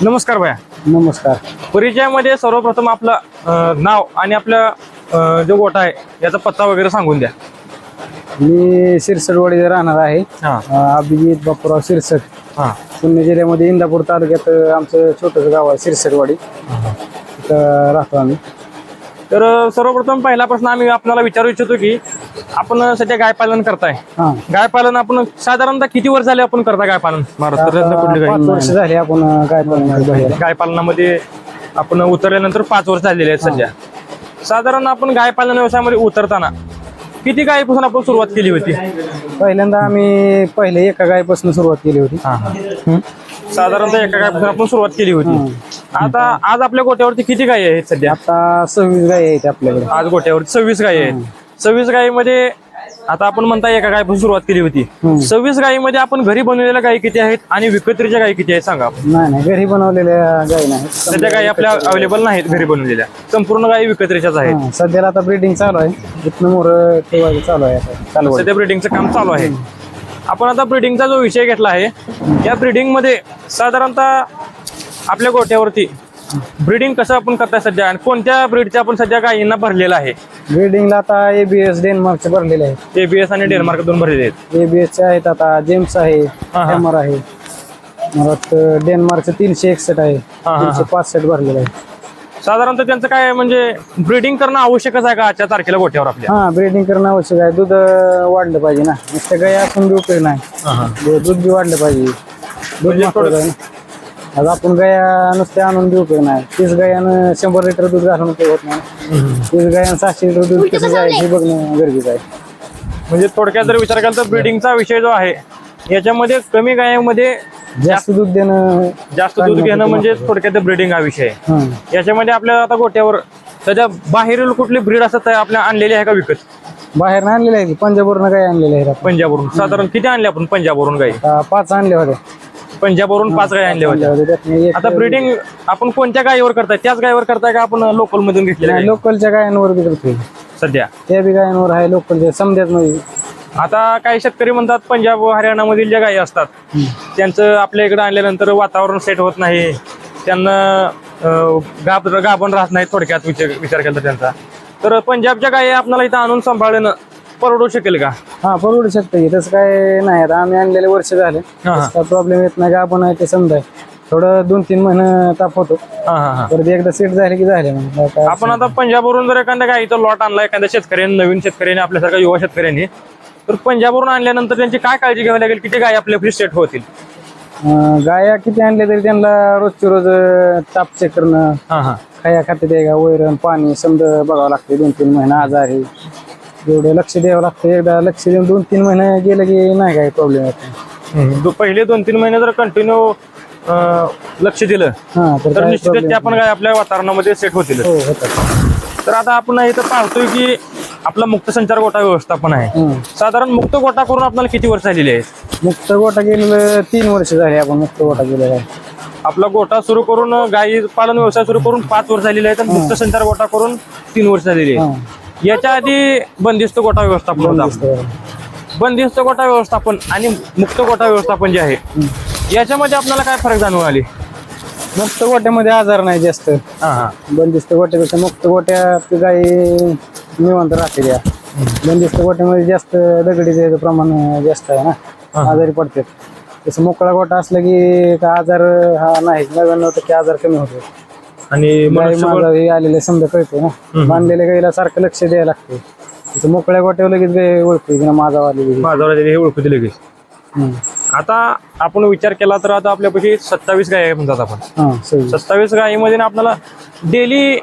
नमस्कार भया. नमस्कार. परिचयामध्ये सर्वप्रथम आपलं अं, नाव आणि आपलं अं, जो गोठा आहे याचा पत्ता वगैरे सांगून द्या. मी शिरसटवाडी राहणार आहे. हा. अं, अभिजित बापूराव शिरसट. हा. पुणे जिल्ह्यामध्ये इंदापूर तालुक्यात अं, आमचं छोटंसं गाव आहे शिरसटवाडी. तिथं राहतो आम्ही. तर अं, सर्वप्रथम पहिला प्रश्न आम्ही आपल्याला विचारू इच्छितो की आपण सध्या गाय पालन करताय. हां. गाय पालन आपण साधारणतः किती वर्ष झाले आपण करता गाय पालन महाराष्ट्रातलं कुठली पाच वर्ष गाय झाली आपण काय गाय पालनामध्ये आपण उतरल्यानंतर पाच वर्ष झालेले आहेत सध्या. साधारण आपण गाय पालन व्यवसायामध्ये उतरताना किती गायीपासून आपण सुरुवात केली होती? पहिल्यांदा आम्ही पहिले एका गायपासून सुरुवात केली होती. साधारणतः एका गायपासून आपण सुरुवात केली होती. आता आज आपल्या गोट्यावरती किती गायी आहेत सध्या? आता सव्वीस गाय आहेत आपल्याकडे. आज गोट्यावरती सव्वीस गायी आहेत. सव्वीस गायीमध्ये आता आपण म्हणता एका गायपासून सुरुवात केली होती. सव्वीस गायीमध्ये आपण घरी बनवलेल्या गायी किती आहेत आणि विकत्रीच्या गायी किती आहेत सांगा. नाही नाही घरी बनवलेल्या गाय नाही. सध्या गायी आपल्या अवेलेबल नाहीत घरी बनवलेल्या. संपूर्ण गायी विकत्रीच्याच आहेत. सध्याला आता ब्रीडिंग चालू आहे. इथनं मोर ठेवायचं चालू आहे सध्या ब्रिडिंगचं काम चालू आहे. आपण आता ब्रिडिंगचा जो विषय घेतला आहे या ब्रिडिंगमध्ये साधारणतः आपल्या गोठ्यावरती ब्रिडिंग कसं आपण करताय सध्या आणि कोणत्या ब्रीडचे आपण सध्या गायींना भरलेलं आहे? ब्रीडिंगला आता एबीएस डेन्मार्कचे भरलेले आहेत. एबीएस आणि डेन्मार्क दोन भरलेले आहेत. एबीएसचे आहेत आता जेम्स आहे हा. हॅमर आहे. परत डेन्मार्कचं तीनशे एकसष्ट आहे. हा, हा. तीनशे पासष्ट भरलेलं आहे साधारणतः त्यांचं काय म्हणजे ब्रिडिंग करणं आवश्यकच आहे का आजच्या तारखेला गोठ्यावर आपल्या? हा ब्रीडिंग करणं आवश्यक आहे. दूध अं, वाढलं पाहिजे ना. नुसतं गाय असून बी उपयोग नाही. दूध बी वाढलं पाहिजे. दूध म्हणजे महत्वाचं आहे ना. आता आपण गाया नुसते आणून बी उपयोग नाही? तीस गायानं शंभर लिटर दूध घालून उपयोग होत नाही. तीस गायानं सहाशे लिटर दूध कसं जायचं हे बघणं गरजेचं आहे. म्हणजे थोडक्यात जर विचार केला तर ब्रिडिंगचा विषय जो आहे याच्यामध्ये कमी गायामध्ये जास्त दूध देणं जास्त दूध घेणं म्हणजे थोडक्यात ब्रिडिंग हा विषय आहे. हं. याच्यामध्ये आपल्या आता गोट्यावर सध्या बाहेरील कुठली ब्रीड असत आपल्या आणलेली आहे का विकत? बाहेर आणलेले आहे की पंजाबवरून गाय आणलेल्या आहेत आपण. पंजाबवरून. साधारण किती आणले आपण पंजाबवरून गाई? आता पाच आणले होते पंजाबवरून पाच गाय आणल्या होत्या. त्यातनं आता ब्रिडिंग आपण कोणत्या गायीवर करताय? त्याच गायीवर करताय का आपण लोकल मधून घेतलेल्या नाही, गायी? लोकलच्या गायांवर बी करतोय. सध्या? त्या बी गायांवर आहे लोकलच्या समजात मध्ये आता काही शेतकरी म्हणतात पंजाब हरियाणा मधील ज्या गायी असतात त्यांचं आपल्या इकडे आणल्यानंतर वातावरण सेट होत नाही. त्यांना अं, गाब गाभण राहत नाही थोडक्यात विचार विचार केला तर त्यांचा. तर पंजाबच्या गायी आपल्याला इथं आणून सांभाळणं परवडू शकेल का? हा परवडू शकतं की. तसं काय नाही. आता आम्ही आणलेले वर्ष झाले. हा, हा. काय प्रॉब्लेम येत नाही. का आपण आहे ते समजाय. थोडं दोन तीन महिने ताप होतो. हा हा हा. परत एकदा सेट झाले की झाले मग. काय- काय आपण आता पंजाबवरून जर एखाद्या गाईचा लॉट आणला एखाद्या शेतकऱ्याने नवीन शेतकऱ्याने आपल्यासारख्या युवा शेतकऱ्यांनी तर पंजाबवरून आणल्यानंतर त्यांची काय काळजी घ्यावी लागेल? किती गाय आपल्या आपली सेट होतील? अं, गाया किती आणले तरी त्यांना रोजचे रोज अं, ताप चेक करणं हा हा. खाया खाते द्याय का वैरण पाणी समजा बघावं लागते दोन तीन महिने आजारी. एवढं लक्ष द्यावं लागतं एकदा लक्ष देऊन दोन तीन महिने गेलं की नाही काय प्रॉब्लेम येत. दो- पहिले दोन तीन महिने जर कंटिन्यू लक्ष दिलं हा तर तर काय निश्चितच problem त्या पण आपल्या वातावरणामध्ये सेट होतील हो होतात. तर आता आपण इथं पाहतोय की आपला मुक्त संचार गोटा व्यवस्थापन आहे. हम्म. साधारण मुक्त गोटा करून आपल्याला किती वर्ष झालेली आहेत? मुक्त गोटा गेलेलं तीन वर्ष झाले आपण मुक्त गोटा गेलेला आहे. आपला गोटा सुरू करून गाई पालन व्यवसाय सुरू करून पाच वर्ष झालेले आहेत आणि मुक्त संचार गोटा करून तीन वर्ष झालेली हा. याच्या आधी बंदिस्त गोटा व्यवस्थापन होतं. बंदिस्त. गोटा व्यवस्थापन आणि मुक्त गोटा व्यवस्थापन जे आहे याच्यामध्ये आपल्याला काय फरक जाणून आली? मुक्त गोट्यामध्ये आजार नाही जास्त. हा हा. बंदिस्त गोट्यापेक्षा मुक्त गोट्यात गाई निवांत राहते त्या. बंदिस्त गोट्यामध्ये जास्त दगडीचे प्रमाण जास्त आहे ना. आजारी पडतात. तसं मोकळा गोटा असला की का आजार हा नाही नव्याण्णव टक्के आजार कमी होतो. आणि मनुष्यबळ माझा हे आलेले समजा कळते ना. बांधलेल्या गाईला सारखं लक्ष द्यायला लागते मोकळ्या गोट्यावर लगेच गाय ओळखते की ना माझा आलेली हे ओळखू दिले लगेच. हम्म. आता आपण विचार केला तर आता आपल्यापाशी सत्तावीस गाय आहे म्हणतात आपण. हा सत्तावीस गायीमध्ये ना आपल्याला डेली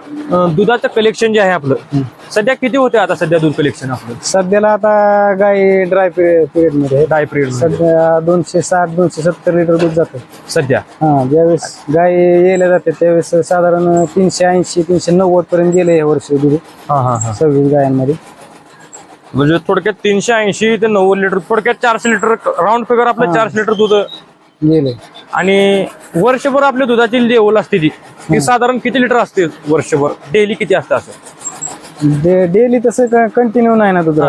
दुधाचं कलेक्शन जे आहे आपलं सध्या किती होते आता सध्या दूध कलेक्शन आपलं? सध्याला आता गाय ड्राय पिरियडमध्ये आहे. डाय पिरियड सध्या दोनशे साठ दोनशे सत्तर लिटर दूध जातं. सध्या? हा ज्यावेळेस गाय यायला जाते त्यावेळेस साधारण तीनशे ऐंशी तीनशे नव्वद पर्यंत गेले या वर्षी दूध. हा हा हा. सव्वीस गायांमध्ये. म्हणजे थोडक्यात तीनशे ऐंशी ते नव्वद लिटर थोडक्यात चारशे लिटर राऊंड फिगर आपलं चारशे लिटर दूध. गेले. आणि वर्षभर आपल्या दुधाची लेवल असते ती. ती साधारण किती लिटर असते वर्षभर? डेली किती असतं असं? डेली तसं कंटिन्यू नाही ना दूध.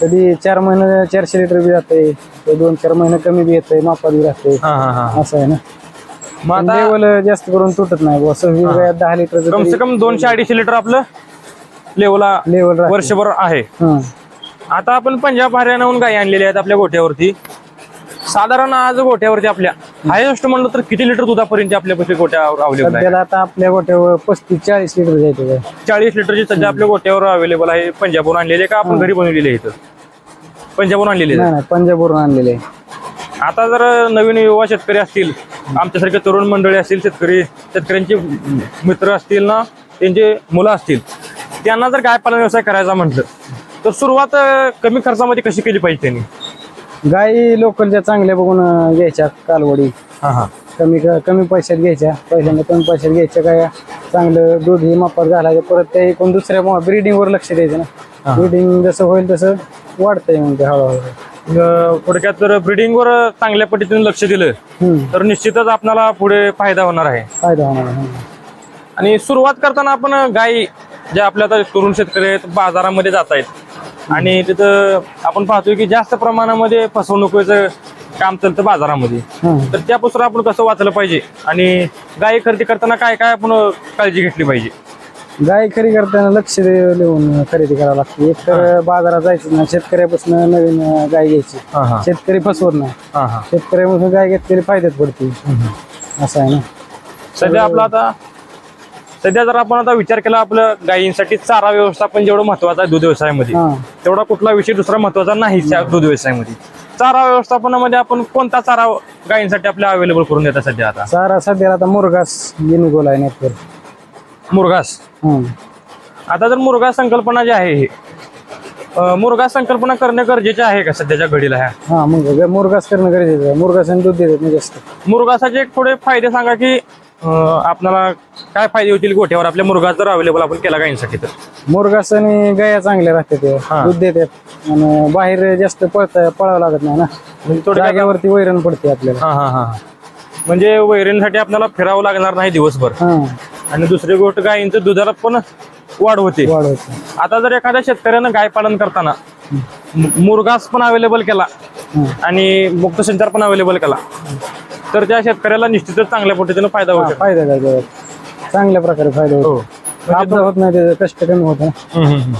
कधी चार महिने चारशे लिटर बी जाते दोन चार महिने कमी बी येते मापात बी राहते असं आहे ना. मग लेवल जास्त करून तुटत नाही सव्वीस गाय दहा लिटर कम से कम दोनशे अडीचशे लिटर आपलं लेवला लेवल वर्षभर आहे. आता आपण पंजाब हरियाणाहून गायी आणलेल्या आहेत आपल्या गोठ्यावरती. साधारण आज गोठ्यावरती आपल्या. हायेस्ट म्हणलं तर किती लिटर दुधापर्यंत आपल्यापाशी गोठ्यावर अवेलेबल आहे सध्याला आता आपल्या गोट्यावर पस्तीस चाळीस लिटर जायचं चाळीस लिटरची सध्या आपल्या गोठ्यावर अवेलेबल आहे. पंजाबवरून आणलेले का आपण घरी बनवलेले इथं? पंजाबवरून आणलेले नाही नाही पंजाबवरून आणलेले आहे. आता जर नवीन युवा शेतकरी असतील आमच्यासारखे तरुण मंडळी असतील शेतकरी शेतकऱ्यांचे मित्र असतील ना त्यांचे मुलं असतील त्यांना जर गाय पालन व्यवसाय करायचा म्हटलं तर सुरुवात अं, कमी खर्चामध्ये कशी केली पाहिजे त्यांनी? गायी लोकलच्या चांगल्या बघून अं, घ्यायच्या कालवडी. हा हा. कमी कमी पैशात घ्यायच्या. पहिल्यांदा कमी पैशात घ्यायच्या काय चांगलं दूध ही मापात घालायचं. परत त्या एकूण दुसऱ्या ब्रीडिंगवर लक्ष द्यायचं ना. ब्रीडिंग जसं होईल तसं वाढतंय मग ते हळूहळू अं, थोडक्यात जर ब्रिडिंगवर चांगल्या पद्धतीने लक्ष दिलं हम्म, तर निश्चितच आपल्याला पुढे फायदा होणार आहे. फायदा होणार आहे. आणि सुरुवात करताना आपण गायी ज्या आपल्या आता तरुण शेतकरी आहेत बाजारामध्ये जात आहेत. आणि तिथं आपण पाहतोय की जास्त प्रमाणामध्ये फसवणुकीचं काम चालतं बाजारामध्ये. तर त्यापासून आपण कसं वाचलं पाहिजे? आणि गायी खरेदी करताना काय काय आपण काळजी घेतली पाहिजे? गाय खरी करताना लक्ष दे- देऊन खरेदी करावं लागते. एक तर बाजारात जायचं ना शेतकऱ्यापासून नवीन अं, गाय घ्यायची. हा हा. शेतकरी फसवत नाही. हा हा. शेतकऱ्यापासून गाय घेतलेली फायद्यात पडते असं आहे ना. सध्या आपला आता सध्या जर आपण आता विचार केला आपलं गायींसाठी चारा व्यवस्थापन जेवढं महत्वाचं आहे दूध व्यवसायामध्ये तेवढा कुठला विषय दुसरा महत्त्वाचा नाही दूध व्यवसायामध्ये. चारा व्यवस्थापनामध्ये आपण कोणता चारा गायींसाठी आपल्या अवेलेबल करून देतात सध्या आता? चारा सध्याला आता मुरगास गिनिगोल आहे नेटवर मुरघास हं. आता जर मुरघास संकल्पना जी आहे ही मुरघास संकल्पना करणे गरजेचे आहे का सध्याच्या घडीला ह्या? हा मुरगास करणं गरजेचं आहे. मुरगासाने दूध देतात नाही जास्त. मुरघासाचे एक थोडे फायदे सांगा की आपल्याला काय फायदे होतील गोठ्यावर? आपल्या मुरघास जर अवेलेबल आपण केला गायींसाठी तर. मुरगास आणि गाया चांगल्या राहतात ते. हा. दूध देतात. आणि बाहेर जास्त पळता पळावं लागत नाही ना. म्हणजे थोडक्यात वैरण पडते आपल्याला. हा हा हा म्हणजे वैरणीसाठी आपल्याला फिरावं लागणार नाही दिवसभर. हा. आणि दुसरी गोष्ट गायींचं दुधाला पण वाढ होते. वाढवते आता जर एखाद्या शेतकऱ्यानं गाय पालन करताना मु- मुरघास पण अवेलेबल केला. आणि मुक्त संचार पण अवेलेबल केला. तर त्या शेतकऱ्याला निश्चितच चांगल्या पद्धतीनं फायदा होऊ हा, शकतो फायदा त्याच्यात. चांगल्या प्रकारे फायदा होतो हो. आपदा होत नाही त्याचं कष्ट कमी होत ना हम्म, हम्म, हम्म.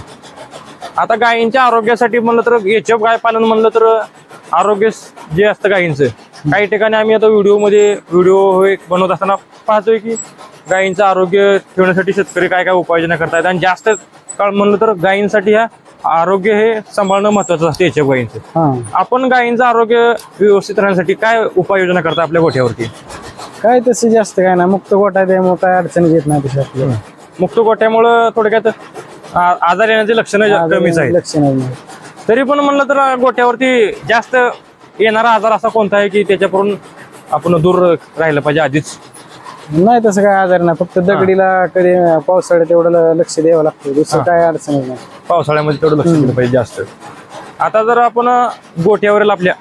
आता गायींच्या आरोग्यासाठी म्हणलं तर एचएफ गाय पालन म्हणलं तर आरोग्य स- जे असतं गायींचं काही ठिकाणी आम्ही आता व्हिडिओमध्ये व्हिडिओ बनवत असताना पाहतोय की गायींचं आरोग्य ठेवण्यासाठी शेतकरी काय काय उपाययोजना करतायत आणि जास्त काळ म्हणलं तर गायींसाठी ह्या आरोग्य हे सांभाळणं महत्वाचं असतं एचएफ गायींचं हा. आपण गायींचं आरोग्य व्यवस्थित राहण्यासाठी काय उपाययोजना करता आपल्या गोठ्यावरती? काय तसं जास्त काय ना मुक्त गोटा त्यामुळे काय अडचणी येत नाही आपल्याला. मुक्त गोठ्यामुळं थोडक्यात आजार येण्याचे लक्षणं कमीच आहेत. लक्ष नाही. नाही. तरी पण म्हणलं तर गोठ्यावरती जास्त येणारा आजार असा कोणता आहे की त्याच्याकडून आपण दूर राहिलं पाहिजे आधीच? नाही तसं काय आजार नाही. फक्त दगडीला कधी पावसाळ्यात तेवढं ल- लक्ष द्यावं लागतं. दुसरं काय अडचण नाही. पावसाळ्यामध्ये तेवढं लक्ष दिलं पाहिजे जास्त. आता जर आपण गोठ्यावरील आपल्या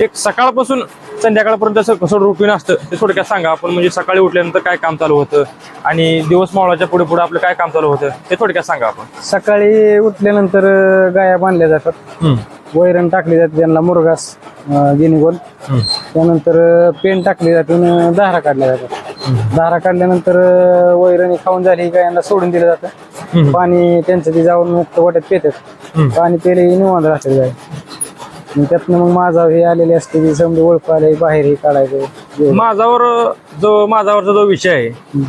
एक सकाळपासून संध्याकाळपर्यंत असं कसं रुटीन असतं ते थोडक्यात सांगा. आपण म्हणजे सकाळी उठल्यानंतर काय काम चालू होतं आणि दिवस मावळाच्या पुढे पुढे आपलं काय काम चालू होतं ते थोडक्यात सांगा आपण. सकाळी उठल्यानंतर गाया बांधल्या जातात. वैरण टाकली जाते त्यांना मुरगास गिनीगोल त्यानंतर पेन टाकली जाते आणि दारा काढल्या जातात. दारा काढल्यानंतर अं, वैरणी खाऊन झाली की गायांना सोडून दिलं जातं. पाणी त्यांचं ते जाऊन मुक्त वाट्यात पितात पाणी पेले निवांत राहतात गाय. मग त्यातनं मग माझा हे आलेले असते की समजा ओळख आले बाहेर हे काढायचं. माझावर जो माझावरचा जो विषय आहे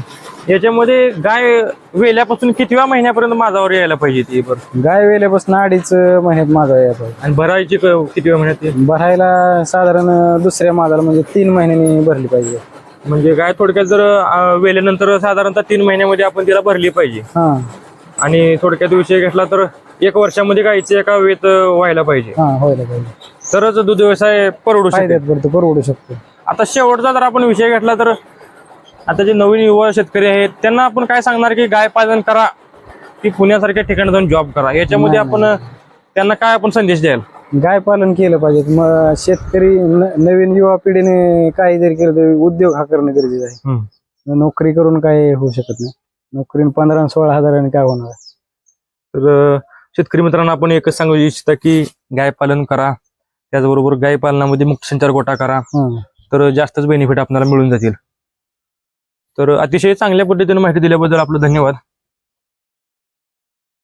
याच्यामध्ये गाय वेल्यापासून कितव्या महिन्यापर्यंत माझावर यायला पाहिजे ती बरं? गाय वेल्यापासून अडीच महिन्यात माझा यायचा आणि भरायची क- कितव्या महिन्यात ती? भरायला साधारण दुसऱ्या माझाला म्हणजे तीन महिन्यांनी भरली पाहिजे. म्हणजे गाय थोडक्यात जर अं, वेल्यानंतर साधारणतः तीन महिन्यामध्ये आपण तिला भरली पाहिजे. हा. आणि थोडक्यात विषय घेतला तर एक वर्षामध्ये गायीचे एका वेत अं, व्हायला पाहिजे. हा व्हायला पाहिजे. तरच दूध व्यवसाय परवडू फायद्यात पडतो परवडू शकतो. आता शेवटचा जर आपण विषय घेतला तर आता जे नवीन युवा शेतकरी आहेत त्यांना आपण काय सांगणार की गाय पालन करा की पुण्यासारख्या ठिकाणी जाऊन जॉब करा. याच्यामध्ये आपण त्यांना काय आपण संदेश द्याल? गाय पालन केलं पाहिजे. मग शेतकरी न- नवीन युवा पिढीने काही जरी केलं तरी उद्योग हा करणं गरजेचं आहे. नोकरी करून काय होऊ शकत नाही. नोकरीने पंधरा आणि सोळा हजाराने काय होणार आहे? तर अं, शेतकरी मित्रांना आपण एकच सांगू इच्छिता की गाय पालन करा. त्याचबरोबर गाय पालनामध्ये मुक्त संचार गोटा करा. हा. तर जास्तच बेनिफिट आपल्याला मिळून जातील. तर अतिशय चांगल्या पद्धतीने माहिती दिल्याबद्दल आपलं धन्यवाद.